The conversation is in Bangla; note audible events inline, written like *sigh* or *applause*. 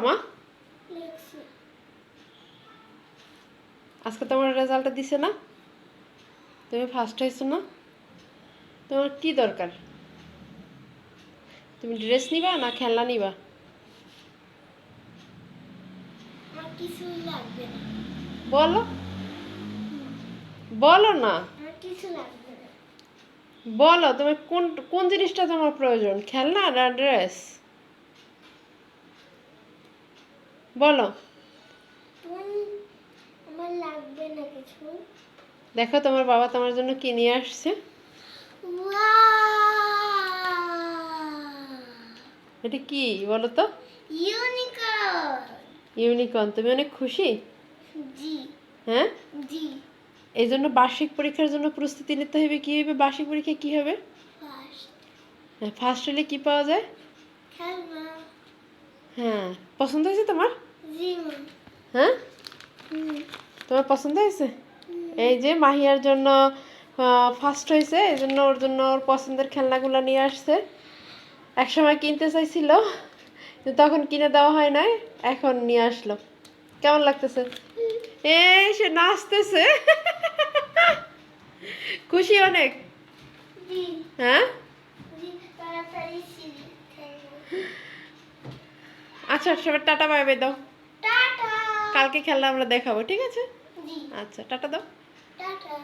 মা আজকে তোমার রেজাল্টটা দিছে না? তুমি ফার্স্ট হয়েছো না? তোমার কি দরকার? তুমি ড্রেস নিবা না খেলনা নিবা? বলো। বলো না। বলো তুমি কোন কোন জিনিসটা তোমার প্রয়োজন? খেলনা না ড্রেস বলো। আমার লাগবে না কিছু। দেখো তোমার বাবা তোমার জন্য কি নিয়ে আসছে। এটা কি বলো তো? ইউনিকর্ন। ইউনিকর্ন তুমি অনেক খুশি? জি। হ্যাঁ? জি। এই জন্য বার্ষিক পরীক্ষার জন্য প্রস্তুতি নিতে হবে কি হবে? বার্ষিক পরীক্ষায় কি হবে? ফার্স্ট হ্যাঁ হলে কি পাওয়া যায়? হ্যাঁ পছন্দ হয়েছে তোমার? হ্যাঁ? তোমার পছন্দ হয়েছে? এই যে মাহিয়ার জন্য ফার্স্ট হয়েছে এই জন্য ওর জন্য ওর পছন্দের খেলনাগুলো নিয়ে আসছে। এক সময় কিনতে চাইছিল তখন কিনে দেওয়া হয় নাই এখন নিয়ে আসলো। কেমন লাগতেছে? এই সে নাচতেছে। *laughs* খুশি অনেক? হ্যাঁ? আচ্ছা সবাই টাটা বাই বাই দাও। কালকে খেলা আমরা দেখাবো ঠিক আছে? আচ্ছা টাটা দাও। টাটা।